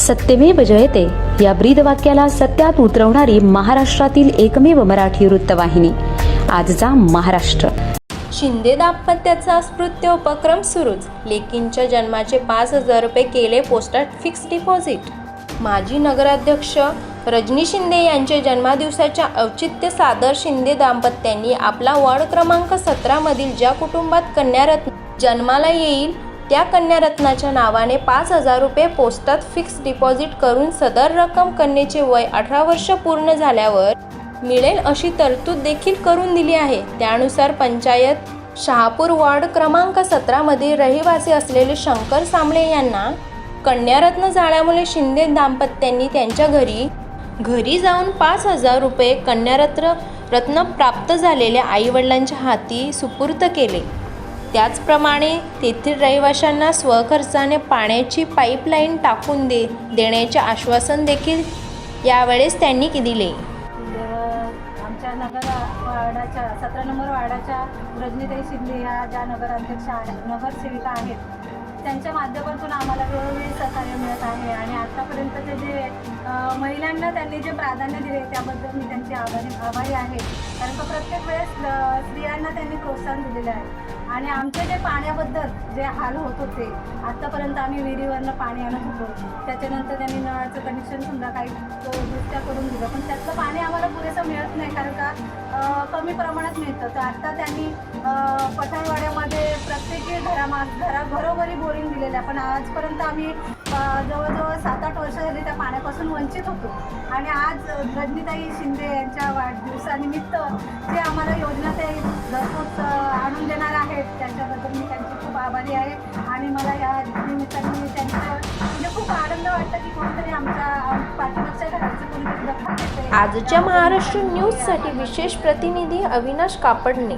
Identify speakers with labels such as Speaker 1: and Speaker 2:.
Speaker 1: सत्यमेव जयते. या ब्रीद वाक्याला सत्यात उतरवणारी महाराष्ट्रातील एकमेव मराठी वृत्तवाहिनी. आजचा महाराष्ट्र.
Speaker 2: शिंदे दाम्पत्याचा अस्पृत्य उपक्रम सुरूच. लेकींच्या जन्माचे पाच हजार रुपये केले पोस्टात फिक्स डिपॉझिट. माजी नगराध्यक्ष रजनी शिंदे यांच्या जन्मादिवसाच्या औचित्य सादर शिंदे दाम्पत्यांनी आपला वॉर्ड क्रमांक सतरामधील ज्या कुटुंबात कन्यारत्न जन्माला येईल त्या कन्यारत्नाच्या नावाने पाच हजार रुपये पोस्टात फिक्स डिपॉझिट करून सदर रक्कम कन्येचे वय अठरा वर्ष पूर्ण झाल्यावर मिळेल अशी तरतूद देखील करून दिली आहे. त्यानुसार पंचायत शहापूर वॉर्ड क्रमांक सतरामध्ये रहिवासी असलेले शंकर सामळे यांना कन्यारत्न झाल्यामुळे शिंदे दाम्पत्यांनी त्यांच्या घरी घरी जाऊन पाच हजार रुपये कन्यारत्न रत्न प्राप्त झालेल्या आईवडिलांच्या हाती सुपूर्त केले. त्याचप्रमाणे तेथील रहिवाशांना स्वखर्चाने पाण्याची पाईपलाईन टाकून दे देण्याचे आश्वासन देखील यावेळेस त्यांनी दिले.
Speaker 3: आमच्या नगर वार्डाच्या सतरा नंबर वार्डाच्या रजनीताई शिंदे ह्या ज्या नगराध्यक्ष आहेत नगरसेविका आहेत त्यांच्या माध्यमातून आम्हाला वेळोवेळी सहकार्य मिळत आहे आणि आत्तापर्यंतचे जे महिलांना त्यांनी जे प्राधान्य दिले त्याबद्दल मी त्यांची आभारी आभारी आहे. कारण का प्रत्येक वेळेस स्त्रियांना त्यांनी प्रोत्साहन दिलेलं आहे. आणि आमचे जे पाण्याबद्दल जे हाल होत होते आत्तापर्यंत आम्ही विहिरीवरनं पाणी आणत होतो. त्याच्यानंतर त्यांनी नळाचं कनेक्शन समजा काही दृष्ट्या करून दिलं. पण त्यातलं पाणी आम्हाला पुरेसं मिळत नाही कारण का कमी प्रमाणात मिळतं. तर आत्ता त्यांनी पठाणवाड्यामध्ये प्रत्येकी घरामा घरा घरोघरी बोरिंग दिलेलं आहे. पण आजपर्यंत आम्ही जवळजवळ सात आठ वर्ष झाली त्या पाण्यापासून वंचित होतो. आणि आज रजनीताई शिंदे यांच्या वाढदिवसानिमित्त जे आम्हाला योजना ते घरपोच आणून देणार आहेत त्यांच्याबद्दल मी त्यांची खूप आभारी आहे. आणि मला या निमित्ताने त्यांचं म्हणजे खूप आनंद वाटतं की कोणीतरी आमच्या पाठीमागच्या घराचं कोणीतरी
Speaker 2: आजच्या महाराष्ट्र न्यूजसाठी विशेष प्रतिनिधी अविनाश कापडणे.